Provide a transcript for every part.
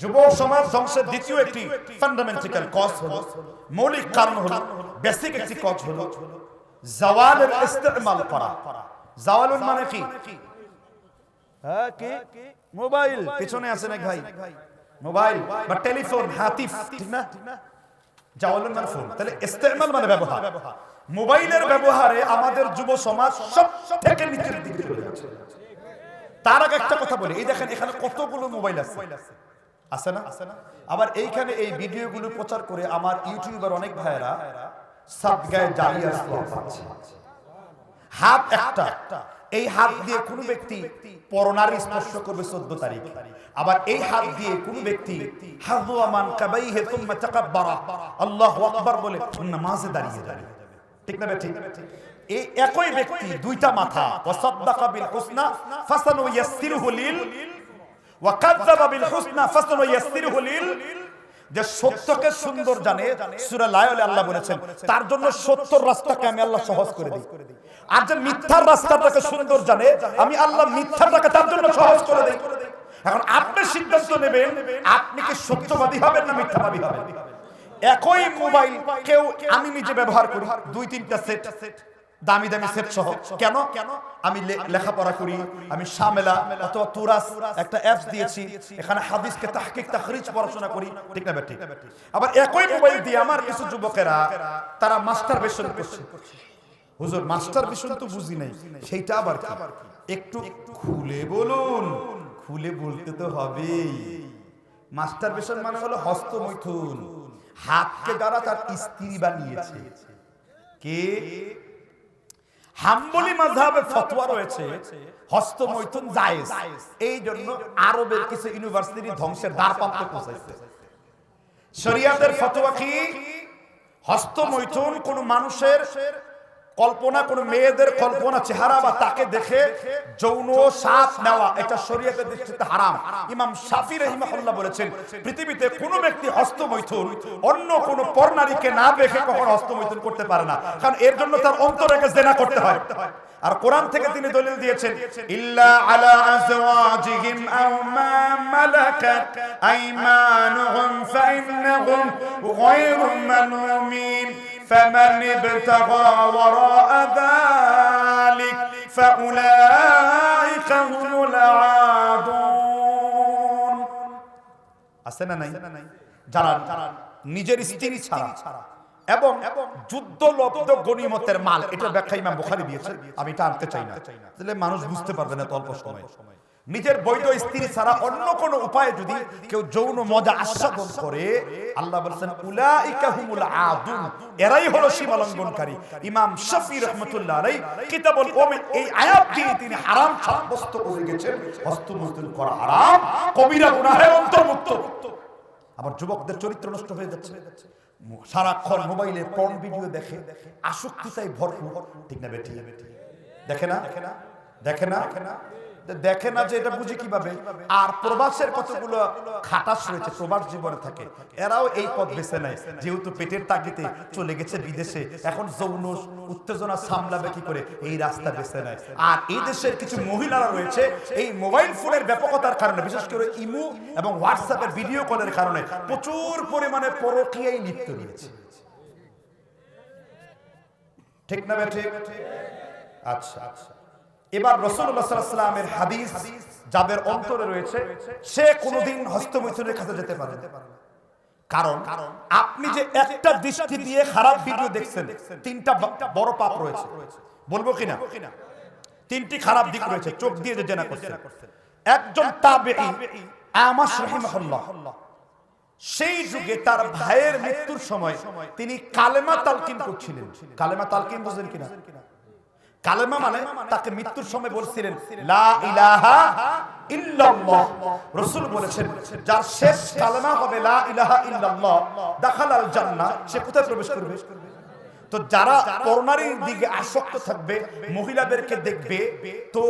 যুব সমাজ ধ্বংসের দ্বিতীয় একটি ফান্ডামেন্টাল কজ হলো, মৌলিক কারণ হলো বেসিক একটি কজ হলো, জাওয়ালের ইস্তেমাল করা। মানে কি? হ্যাঁ কি? মোবাইল। পিছনে ভাই? মোবাইল বা টেলিফোন, হাতিফ, ঠিক না? জাওয়ালুন মানে ফোন। তাহলে ইস্তেমাল মানে ব্যবহার। মোবাইলের ব্যবহারে আমাদের যুব সমাজ সব থেকে নিচের দিকে চলে যাচ্ছে। তার আগে একটা কথা বলি। এই দেখেন, এখানে কতগুলো মোবাইল আছে। আছে না? আবার এইখানে এই ভিডিওগুলো প্রচার করে আমার ইউটিউবার অনেক ভাইয়েরা সাদগায় জালিয়া সওয়াব পাচ্ছে। হাত একটা। এই হাত দিয়ে কোনো ব্যক্তি পরনারী স্পর্শ করবে চোদ্দ তারিখ। আবার এই হাত দিয়ে কোন ব্যক্তি হাজু আমান কাবাইহে তুম্মা তাকাব্বারা। আল্লাহু আকবার বলে নামাজে দাঁড়িয়ে যাবে। ঠিক না ঠিক এই একই ব্যক্তি দুইটা মাথা ওয়াসাদ্দাকা বিল হুসনা, ফাসানু ইয়াসসিরুহু লিল যে সত্যকে সুন্দর জানে, সূরা লায়লে আল্লাহ বলেছেন, তার জন্য রাস্তাকে আমি আল্লাহ সহজ করে দিই। আর যে মিথ্যার রাস্তাটাকে সুন্দর জানে, আমি আল্লাহ মিথ্যাটাকে তার জন্য সহজ করে দেই। এখন আপনি সিদ্ধান্ত নেবেন, আপনি কি সত্যবাদী হবেন না মিথ্যাবাদী হবেন? একই মোবাইল কেউ আমি নিজে ব্যবহার করি, দুই তিনটা সেট সেট। দামি দামি সেট সহ। কেন? আমি লেখাপড়া করি আমি শামেলা অথবা তুরাস একটা অ্যাপস দিয়েছি এখানে হাদিসকে তাহকিক তাখরিজ পড়াশোনা করি ঠিক না ঠিক আবার একই মোবাইল দিয়ে আমার কিছু যুবকেরা তারা মাস্টার বেশন করছে। হুজুর মাস্টার বেশন তো বুঝি নাই সেইটা আবার কি? একটু খুলে বলুন খুলে বলতে তো হবেই। মাস্টার বেশন মানে হলো হস্তমৈথুন। হাতকে দ্বারা তার স্ত্রী বানিয়েছে কে? হাম্বলি মাঝহাবে ফতোয়া রয়েছে হস্তমৈথুন জায়েজ। এই জন্য আরবের কিছু ইউনিভার্সিটি ধ্বংসের দ্বার প্রান্তে পৌঁছাইছে। শরিয়াতের ফতোয়া কি? হস্তমৈথুন কোন মানুষের কল্পনা কোন মেয়েদের কল্পনা চেহারা বা তাকে দেখে যৌন সাপ নেওয়া, এটা শরীয়তের দৃষ্টিতে হারাম। ইমাম শাফি রহিমাহুল্লাহ বলেছেন, পৃথিবীতে কোনো ব্যক্তি হস্তমৈথুন, অন্য কোন পরনারীকে না দেখে কখনো হস্তমৈথুন করতে পারে না। কারণ এর জন্য তার অন্তরেকে জেনা করতে হয়। আর কোরআন থেকে তিনি দলিল দিয়েছেন, ইল্লা আলা আজওয়াজিহিম আও মা মালাকাত আইমানুহুম ফাইন্নাহুম গায়রু মালুমিন। فمن ابتغى وراء ذلك فأولئك هم العادون আছে না নাই যারা নিজের স্ত্রী ছাড়া এবং যুদ্ধ লব্ধ গনিমতের মাল এটা ব্যাখ্যা ইমাম বুখারী দিয়েছে আমি এটা আনতে চাই না তাহলে মানুষ বুঝতে পারবে না তো অল্প সময় নিজের বৈধ স্ত্রী ছাড়া অন্য কোন উপায়ে যদি কেউ যৌন মজা আস্বাদন করে, আল্লাহ বলছেন, উলাইকা হুমুল আদুন। এরাই হলো সীমা লঙ্ঘনকারী ইমাম শফি রহমতুল্লাহ আলাই কিতাবুল এই আয়াত দিয়ে তিনি হারাম সাব্যস্ত করে গেছেন করা হারাম, কবিরা গুনাহের অন্তর্ভুক্ত। আবার যুবকদের চরিত্র নষ্ট হয়ে যাচ্ছে। সারাক্ষণ মোবাইলে পর্ন ভিডিও দেখে আসক্তিতাই ভরপুর। ঠিক না বেটি? দেখে না? দেখে না? দেখে না? যে এটা বুঝি কীভাবে? আর প্রবাসের কতগুলো খাটাস রয়েছে, প্রবাস জীবনে থাকে। এরাও এই পথ বেছে নেয়। যেহেতু পেটের তাগিতে চলে গেছে বিদেশে, এখন যৌন উত্তেজনা সামলাবে কি করে? এই রাস্তা বেছে নেয়। আর এই দেশের কিছু মহিলারা রয়েছে, এই মোবাইল ফোনের ব্যাপকতার কারণে, বিশেষ করে ইমু এবং হোয়াটসঅ্যাপের ভিডিও কলের কারণে প্রচুর পরিমাণে পরকীয়ায় লিপ্ত রয়েছে। ঠিক না ঠিক? আচ্ছা আচ্ছা। এবার রসুল্লাহ সাল্লামের হাদিস যাদের অন্তরে রয়েছে, সে কোনোদিন হস্তমৈথুনের কাছে যেতে পারে কারণ আপনি যে একটা দৃষ্টি দিয়ে খারাপ ভিডিও দেখছেন, তিনটা বড় পাপ রয়েছে। বলব কিনা? তিনটি খারাপ দিক রয়েছে, চোখ দিয়ে যে জেনা করছেন। একজন সেই যুগে তার ভাইয়ের মৃত্যুর সময় তিনি কালেমা তালকিন করছিলেন। কালেমা তালকিন বুঝলেন কিনা? কালেমা মানে তাকে মৃত্যুর সময় বলছিলেন লা ইলাহা ইল্লাল্লাহ। রাসূল বলেছেন যার শেষ কালেমা হবে লা ইলাহা ইল্লাল্লাহ দাখালাল জান্নাহ সে কোথায় প্রবেশ করবে? তো যারা করোনারির দিকে আসক্ত থাকবে, মহিলাদেরকে দেখবে, তো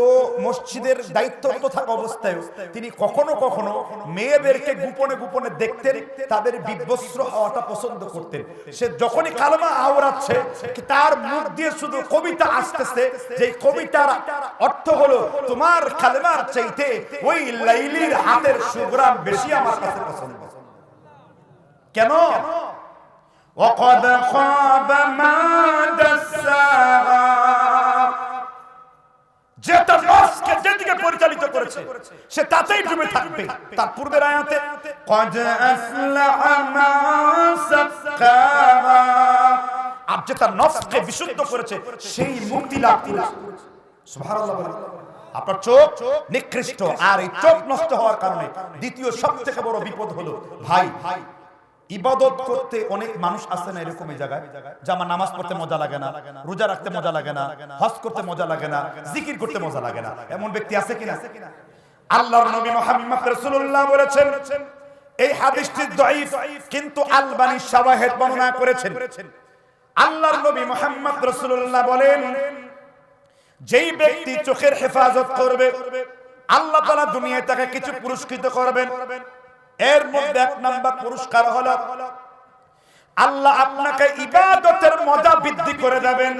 মসজিদের দায়িত্বরত থাকা অবস্থায় তিনি কখনো কখনো মেয়েদেরকে গোপনে গোপনে দেখতেন, তাদের বিভস্র হওয়াটা পছন্দ করতেন। সে যখনই কালমা আওড়াচ্ছে তার মুখ দিয়ে শুধু কবিতা আসতেছে, যে কবিতার অর্থ হলো, তোমার কালেমার চাইতে ওই লাইলির হাতের সুগ্রাম বেশি আমার কাছে পছন্দ। কেন? وقد خاب ما دساها যে তার নফসকে যেদিকে পরিচালিত করেছে সে তাতেই ডুবে থাকবে তার পূর্বের আয়াতে قد أفلح ما زكاها আর যে তার নফসকে বিশুদ্ধ করেছে সেই মুক্তি লাভ করেছে সুবহানাল্লাহ বলেন। আপনার চোখ নিকৃষ্ট আর এই চোখ নষ্ট হওয়ার কারণে দ্বিতীয় সব থেকে বড় বিপদ হলো ভাই ভাই ইবাদত করতে অনেক মানুষ আছে না এরকম জায়গায়? আমার নামাজ পড়তে মজা লাগে না, রোজা রাখতে মজা লাগে না, হজ করতে মজা লাগে না, জিকির করতে মজা লাগে না। এমন ব্যক্তি আছে কিনা? আল্লাহর নবী মুহাম্মদ রাসূলুল্লাহ বলেছেন, এই হাদিসটি দাঈফ, কিন্তু আলবানী শাওয়াহিদ বর্ণনা করেছেন। আল্লাহর নবী মুহাম্মদ রাসূলুল্লাহ বলেন, যেই ব্যক্তি চোখের হেফাজত করবে, আল্লাহ তাআলা দুনিয়ায় তাকে কিছু পুরস্কৃত করবেন। এর মধ্যে এক নাম্বার পুরস্কার হলো, আল্লাহ আপনাকে ইবাদতের মজা বৃদ্ধি করে দেবেন।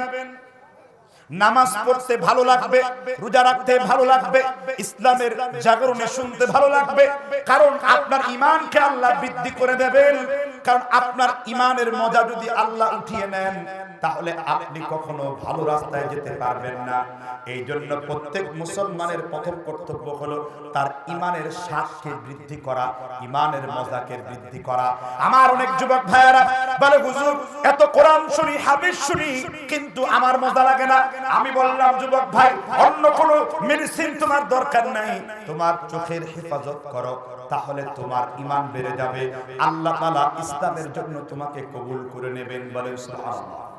নামাজ পড়তে ভালো লাগবে, রোজা রাখতে ভালো লাগবে, ইসলামের জাগরণে শুনতে ভালো লাগবে, কারণ আপনার ইমানকে আল্লাহ বৃদ্ধি করে দেবেন। কারণ আপনার ইমানের মজা যদি আল্লাহ উঠিয়ে নেন, তাহলে আপনি কখনো ভালো রাস্তায় যেতে পারবেন না। এই জন্য প্রত্যেক মুসলমানের প্রথম কর্তব্য হলো তার ইমানের স্বাদকে বৃদ্ধি করা, ইমানের মজাকে বৃদ্ধি করা। আমার অনেক যুবক ভাইয়েরা বলে, হুজুর, এত কোরআন শুনি, হাদিস শুনি, কিন্তু আমার মজা লাগে না। আমি বললাম, যুবক ভাই, অন্য কোনো মেডিসিন তোমার দরকার নাই। তোমার চোখের হেফাজত করো, তাহলে তোমার ইমান বেড়ে যাবে। আল্লাহ তালা ইসলামের জন্য তোমাকে কবুল করে নেবেন বলেন সুবহানাল্লাহ।